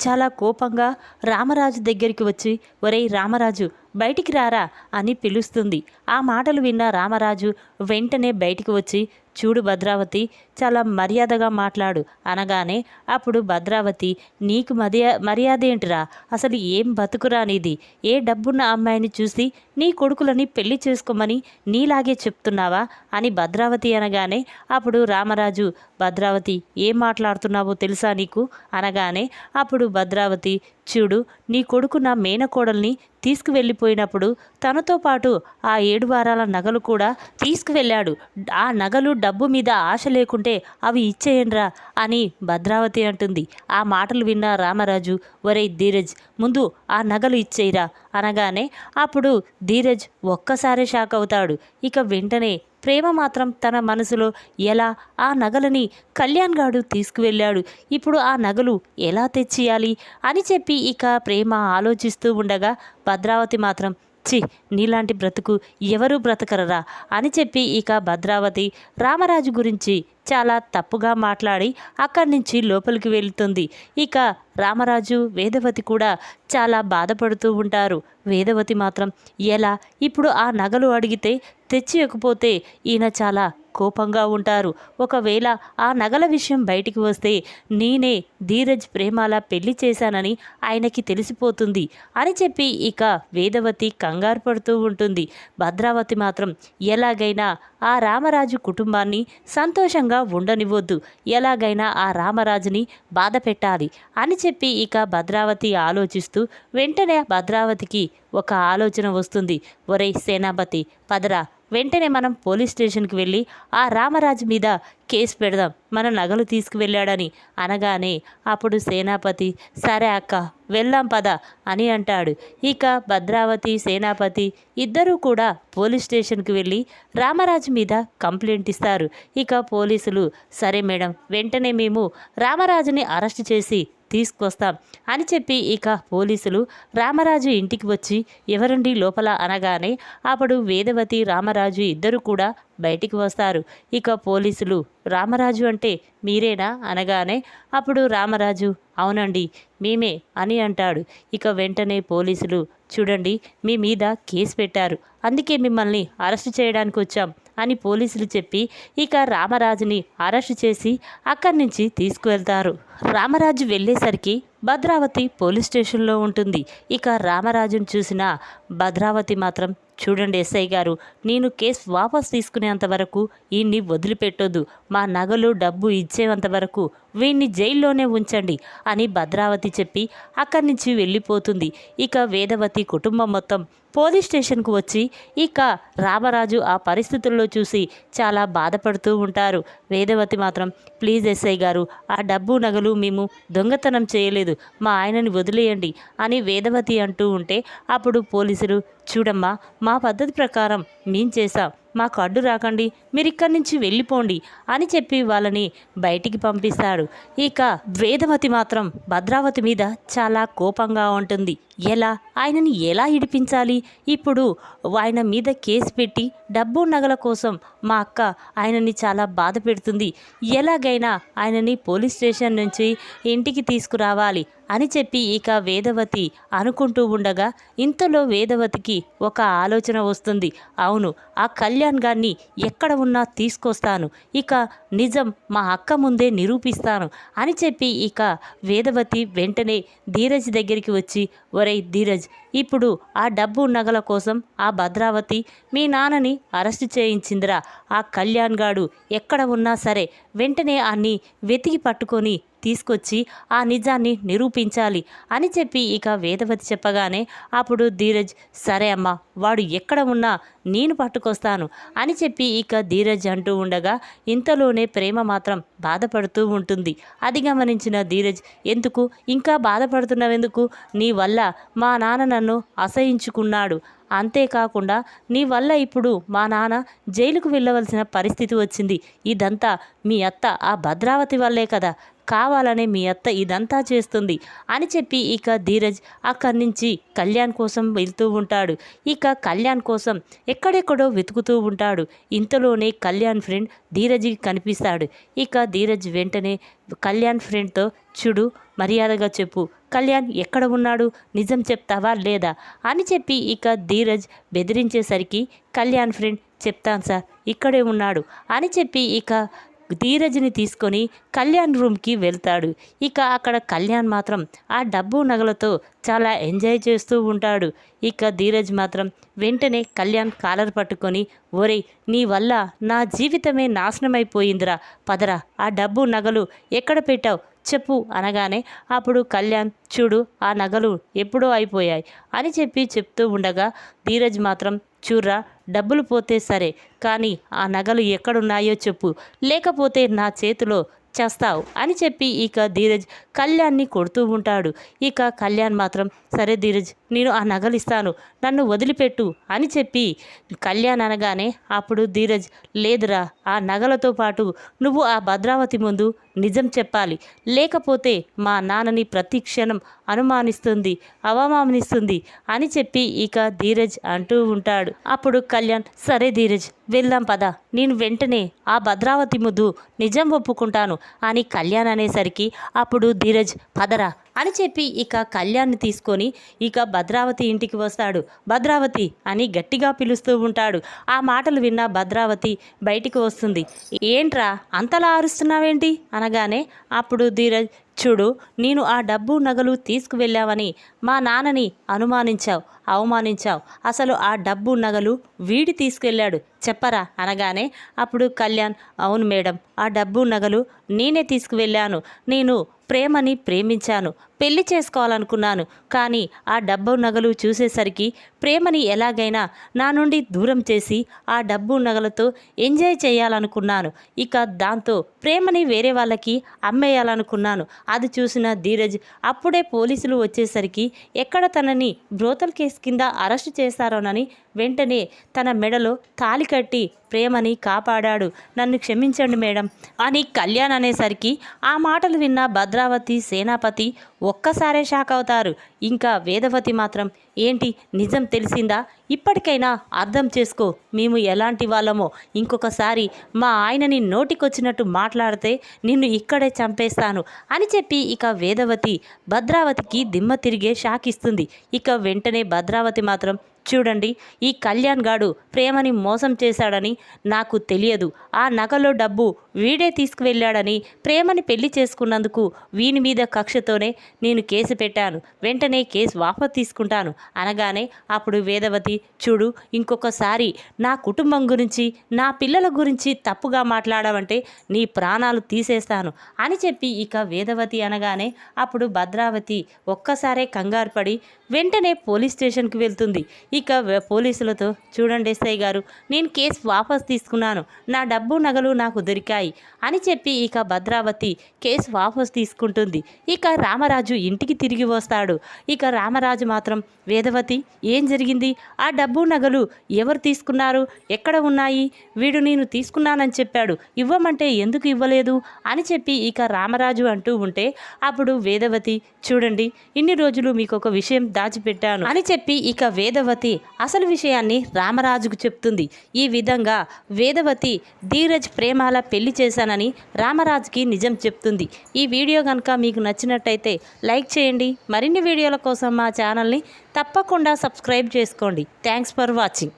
చాలా కోపంగా రామరాజు దగ్గరికి వచ్చి ఒరేయ్ రామరాజు బయటికి రారా? అని పిలుస్తుంది. ఆ మాటలు విన్న రామరాజు వెంటనే బయటికి వచ్చి చూడు భద్రావతి చాలా మర్యాదగా మాట్లాడు. అనగానే అప్పుడు భద్రావతి నీకు మర్యా మర్యాద ఏంటిరా? అసలు ఏం బతుకురానిది ఏ డబ్బున్న అమ్మాయిని చూసి నీ కొడుకులని పెళ్ళి చేసుకోమని నీలాగే చెప్తున్నావా? అని భద్రావతి అనగానే అప్పుడు రామరాజు భద్రావతి ఏం మాట్లాడుతున్నావో తెలుసా నీకు? అనగానే అప్పుడు భద్రావతి. చూడు నీ కొడుకు నా మేనకోడల్ని తీసుకువెళ్ళిపోయినప్పుడు తనతో పాటు ఆ ఏడు వారాల నగలు కూడా తీసుకువెళ్ళాడు. ఆ నగలు డబ్బు మీద ఆశ లేకుంటే అవి ఇచ్చేయండ్రా అని భద్రావతి అంటుంది. ఆ మాటలు విన్న రామరాజు ఒరేయ్ ధీరజ్ ముందు ఆ నగలు ఇచ్చేయిరా. అనగానే అప్పుడు ధీరజ్ ఒక్కసారే షాక్ అవుతాడు. ఇక వెంటనే ప్రేమ మాత్రం తన మనసులో ఎలా ఆ నగలని కళ్యాణ్ గాడు తీసుకువెళ్ళాడు? ఇప్పుడు ఆ నగలు ఎలా తెచ్చియాలి అని చెప్పి ఇక ప్రేమ ఆలోచిస్తూ ఉండగా భద్రావతి మాత్రం చి నీలాంటి బ్రతుకు ఎవరు బ్రతకరరా అని చెప్పి ఇక భద్రావతి రామరాజు గురించి చాలా తప్పుగా మాట్లాడి అక్కడి నుంచి లోపలికి వెళుతుంది. ఇక రామరాజు వేదవతి కూడా చాలా బాధపడుతూ ఉంటారు. వేదవతి మాత్రం ఎలా? ఇప్పుడు ఆ నగలు అడిగితే తెచ్చియకపోతే ఈయన చాలా కోపంగా ఉంటారు. ఒకవేళ ఆ నగల విషయం బయటికి వస్తే నేనే ధీరజ్ ప్రేమాల పెళ్ళి చేశానని ఆయనకి తెలిసిపోతుంది అని చెప్పి ఇక వేదవతి కంగారు పడుతూ ఉంటుంది. భద్రావతి మాత్రం ఎలాగైనా ఆ రామరాజు కుటుంబాన్ని సంతోషంగా ఉండనివ్వద్దు. ఎలాగైనా ఆ రామరాజుని బాధ పెట్టాలి అని చెప్పి ఇక భద్రావతి ఆలోచిస్తూ వెంటనే భద్రావతికి ఒక ఆలోచన వస్తుంది. ఒరే సేనాపతి పదరా వెంటనే మనం పోలీస్ స్టేషన్కి వెళ్ళి ఆ రామరాజు మీద కేసు పెడదాం మన నగలు తీసుకువెళ్ళాడని అనగానే అప్పుడు సేనాపతి సరే అక్క వెళ్దాం పద అని అంటాడు. ఇక భద్రావతి సేనాపతి ఇద్దరూ కూడా పోలీస్ స్టేషన్కి వెళ్ళి రామరాజు మీద కంప్లైంట్ ఇస్తారు. ఇక పోలీసులు సరే మేడం వెంటనే మేము రామరాజుని అరెస్ట్ చేసి తీసుకొస్తాం అని చెప్పి ఇక పోలీసులు రామరాజు ఇంటికి వచ్చి ఎవరండి లోపల అనగానే అప్పుడు వేదవతి రామరాజు ఇద్దరు కూడా బయటికి వస్తారు. ఇక పోలీసులు రామరాజు అంటే మీరేనా? అనగానే అప్పుడు రామరాజు అవునండి మేమే అని అంటాడు. ఇక వెంటనే పోలీసులు చూడండి మీ మీద కేసు పెట్టారు. అందుకే మిమ్మల్ని అరెస్ట్ చేయడానికి వచ్చాం అని పోలీసులు చెప్పి ఇక రామరాజుని అరెస్ట్ చేసి అక్కడి నుంచి తీసుకువెళ్తారు. రామరాజు వెళ్ళేసరికి భద్రావతి పోలీస్ స్టేషన్లో ఉంటుంది. ఇక రామరాజును చూసిన భద్రావతి మాత్రం చూడండి ఎస్ఐ గారు నేను కేసు వాపస్ తీసుకునేంత వరకు ఈయన్ని వదిలిపెట్టొద్దు. మా నగలు డబ్బు ఇచ్చేంత వరకు వీణ్ణి జైల్లోనే ఉంచండి అని భద్రావతి చెప్పి అక్కడి నుంచి వెళ్ళిపోతుంది. ఇక వేదవతి కుటుంబం మొత్తం పోలీస్ స్టేషన్కు వచ్చి ఇక రామరాజు ఆ పరిస్థితుల్లో చూసి చాలా బాధపడుతూ ఉంటారు. వేదవతి మాత్రం ప్లీజ్ ఎస్ఐ గారు ఆ డబ్బు నగలు మేము దొంగతనం చేయలేదు మా ఆయనని వదిలేయండి అని వేదవతి అంటూ ఉంటే అప్పుడు పోలీసులు చూడమ్మా మా పద్ధతి ప్రకారం మేం చేశాం మాకు అడ్డు రాకండి మీరు ఇక్కడి నుంచి వెళ్ళిపోండి అని చెప్పి వాళ్ళని బయటికి పంపిస్తాడు. ఇక వేదవతి మాత్రం భద్రావతి మీద చాలా కోపంగా ఉంటుంది. ఎలా? ఆయనని ఎలా ఇడిపించాలి? ఇప్పుడు ఆయన మీద కేసు పెట్టి డబ్బు నగల కోసం మా అక్క ఆయనని చాలా బాధ పెడుతుంది. ఎలాగైనా ఆయనని పోలీస్ స్టేషన్ నుంచి ఇంటికి తీసుకురావాలి అని చెప్పి ఇక వేదవతి అనుకుంటూ ఉండగా ఇంతలో వేదవతికి ఒక ఆలోచన వస్తుంది. అవును ఆ కళ్యాణ్ గారిని ఎక్కడ ఉన్నా తీసుకొస్తాను. ఇక నిజం మా అక్క ముందే నిరూపిస్తాను అని చెప్పి ఇక వేదవతి వెంటనే ధీరజ్ దగ్గరికి వచ్చి ఒరేయ్ ధీరజ్ ఇప్పుడు ఆ డబ్బు నగల కోసం ఆ భద్రావతి మీ నాన్నని అరెస్ట్ చేయించిందిరా. ఆ కళ్యాణ్ గాడు ఎక్కడ ఉన్నా సరే వెంటనే అన్ని వెతికి పట్టుకొని తీసుకొచ్చి ఆ నిజాన్ని నిరూపించాలి అని చెప్పి ఇక వేదవతి చెప్పగానే అప్పుడు ధీరజ్ సరే అమ్మా వాడు ఎక్కడ ఉన్నా నేను పట్టుకొస్తాను అని చెప్పి ఇక ధీరజ్ అంటూ ఉండగా ఇంతలోనే ప్రేమ మాత్రం బాధపడుతూ ఉంటుంది. అది గమనించిన ధీరజ్ ఎందుకు? ఇంకా బాధపడుతున్నావెందుకు? నీ వల్ల మా నాన్న నన్ను అసహించుకున్నాడు. అంతేకాకుండా నీ వల్ల ఇప్పుడు మా నాన్న జైలుకు వెళ్ళవలసిన పరిస్థితి వచ్చింది. ఇదంతా మీ అత్త ఆ భద్రావతి వల్లే కదా. కావాలనే మీ అత్త ఇదంతా చేస్తుంది అని చెప్పి ఇక ధీరజ్ అక్కడి నుంచి కళ్యాణ్ కోసం వెళ్తూ ఉంటాడు. ఇక కళ్యాణ్ కోసం ఎక్కడెక్కడో వెతుకుతూ ఉంటాడు. ఇంతలోనే కళ్యాణ్ ఫ్రెండ్ ధీరజ్కి కనిపిస్తాడు. ఇక ధీరజ్ వెంటనే కళ్యాణ్ ఫ్రెండ్తో చూడు మర్యాదగా చెప్పు. కళ్యాణ్ ఎక్కడ ఉన్నాడు? నిజం చెప్తావా లేదా? అని చెప్పి ఇక ధీరజ్ బెదిరించేసరికి కళ్యాణ్ ఫ్రెండ్ చెప్తాను సార్ ఇక్కడే ఉన్నాడు. అని చెప్పి ఇక ధీరజ్ని తీసుకొని కళ్యాణ్ రూమ్కి వెళ్తాడు. ఇక అక్కడ కళ్యాణ్ మాత్రం ఆ డబ్బు నగలతో చాలా ఎంజాయ్ చేస్తూ ఉంటాడు. ఇక ధీరజ్ మాత్రం వెంటనే కళ్యాణ్ కాలర్ పట్టుకొని ఒరేయ్ నీ వల్ల నా జీవితమే నాశనమైపోయిందిరా. పదరా ఆ డబ్బు నగలు ఎక్కడ పెట్టావు? చెప్పు అనగానే అప్పుడు కళ్యాణ్ చూడు ఆ నగలు ఎప్పుడో అయిపోయాయి అని చెప్పి చెప్తూ ఉండగా ధీరజ్ మాత్రం చూర్రా డబ్బులు పోతే సరే కానీ ఆ నగలు ఎక్కడున్నాయో చెప్పు. లేకపోతే నా చేతిలో చేస్తావు అని చెప్పి ఇక ధీరజ్ కళ్యాణ్ని కొడుతూ ఉంటాడు. ఇక కళ్యాణ్ మాత్రం సరే ధీరజ్ నేను ఆ నగలు ఇస్తాను నన్ను వదిలిపెట్టు అని చెప్పి కళ్యాణ్ అనగానే అప్పుడు ధీరజ్ లేదురా ఆ నగలతో పాటు నువ్వు ఆ భద్రావతి ముందు నిజం చెప్పాలి. లేకపోతే మా నాన్నని ప్రతి క్షణం అనుమానిస్తుంది అవమానిస్తుంది అని చెప్పి ఇక ధీరజ్ అంటూ ఉంటాడు. అప్పుడు కళ్యాణ్ సరే ధీరజ్ వెళ్దాం పద. నేను వెంటనే ఆ భద్రావతి ముద్దు నిజం ఒప్పుకుంటాను అని కళ్యాణ్ అనేసరికి అప్పుడు ధీరజ్ పదరా అని చెప్పి ఇక కళ్యాణ్ని తీసుకొని ఇక భద్రావతి ఇంటికి వస్తాడు. భద్రావతి అని గట్టిగా పిలుస్తూ ఉంటాడు. ఆ మాటలు విన్న భద్రావతి బయటికి వస్తుంది. ఏంట్రా అంతలా అరుస్తున్నావేంటి? అనగానే అప్పుడు ధీరజ్ చూడు నేను ఆ డబ్బు నగలు తీసుకువెళ్ళావని మా నాన్నని అనుమానించావు. అవమానించావు. అసలు ఆ డబ్బు నగలు వీడి తీసుకెళ్ళాడు. చెప్పరా అనగానే అప్పుడు కళ్యాణ్ అవును మేడం ఆ డబ్బు నగలు నేనే తీసుకువెళ్ళాను. నేను ప్రేమని ప్రేమించాను. పెళ్ళి చేసుకోవాలనుకున్నాను. కానీ ఆ డబ్బు నగలు చూసేసరికి ప్రేమని ఎలాగైనా నా నుండి దూరం చేసి ఆ డబ్బు నగలతో ఎంజాయ్ చేయాలనుకున్నాను. ఇక దాంతో ప్రేమని వేరే వాళ్ళకి అమ్మేయాలనుకున్నాను. అది చూసిన ధీరజ్ అప్పుడే పోలీసులు వచ్చేసరికి ఎక్కడ తనని బ్రోతల్ కేసు కింద అరెస్టు చేశారోనని వెంటనే తన మెడలో తాలి కట్టి ప్రేమని కాపాడాడు. నన్ను క్షమించండి మేడం. అని కళ్యాణ్ అనేసరికి ఆ మాటలు విన్న భద్రావతి సేనాపతి ఒక్కసారే షాక్ అవుతారు. ఇంకా వేదవతి మాత్రం ఏంటి నిజం తెలిసిందా? ఇప్పటికైనా అర్థం చేసుకో. మేము ఎలాంటి వాళ్ళమో. ఇంకొకసారి మా ఆయనని నోటికొచ్చినట్టు మాట్లాడితే నిన్ను ఇక్కడే చంపేస్తాను. అని చెప్పి ఇక వేదవతి భద్రావతికి దిమ్మ తిరిగే షాక్ ఇస్తుంది. ఇక వెంటనే భద్రావతి మాత్రం చూడండి ఈ కళ్యాణ్ గాడు ప్రేమని మోసం చేశాడని నాకు తెలియదు. ఆ నగలో డబ్బు వీడే తీసుకువెళ్ళాడని ప్రేమని పెళ్ళి చేసుకున్నందుకు వీని మీద కక్షతోనే నేను కేసు పెట్టాను. వెంటనే కేసు వాపస్ తీసుకుంటాను అనగానే అప్పుడు వేదవతి చూడు ఇంకొకసారి నా కుటుంబం గురించి నా పిల్లల గురించి తప్పుగా మాట్లాడావంటే నీ ప్రాణాలు తీసేస్తాను అని చెప్పి ఇక వేదవతి అనగానే అప్పుడు భద్రావతి ఒక్కసారే కంగారు పడి వెంటనే పోలీస్ స్టేషన్కి వెళ్తుంది. ఇక పోలీసులతో చూడండి ఎస్ఐ గారు నేను కేసు వాపస్ తీసుకున్నాను నా డబ్బు నగలు నాకు దొరికాయి అని చెప్పి ఇక భద్రావతి కేసు వాపస్ తీసుకుంటుంది. ఇక రామరాజు ఇంటికి తిరిగి వస్తాడు. ఇక రామరాజు మాత్రం వేదవతి ఏం జరిగింది? ఆ డబ్బు నగలు ఎవరు తీసుకున్నారు? ఎక్కడ ఉన్నాయి? వీడు నేను తీసుకున్నానని చెప్పాడు. ఇవ్వమంటే ఎందుకు ఇవ్వలేదు? అని చెప్పి ఇక రామరాజు అంటూ ఉంటే అప్పుడు వేదవతి చూడండి ఇన్ని రోజులు మీకు ఒక విషయం దాచిపెట్టాను అని చెప్పి ఇక వేదవతి వేదవతి అసలు విషయాన్ని రామరాజుకు చెప్తుంది. ఈ విధంగా వేదవతి ధీరజ్ ప్రేమాల పెళ్ళి చేశానని రామరాజుకి నిజం చెప్తుంది. ఈ వీడియో కనుక మీకు నచ్చినట్టయితే లైక్ చేయండి. మరిన్ని వీడియోల కోసం మా ఛానల్ని తప్పకుండా సబ్స్క్రైబ్ చేసుకోండి. Thanks for watching.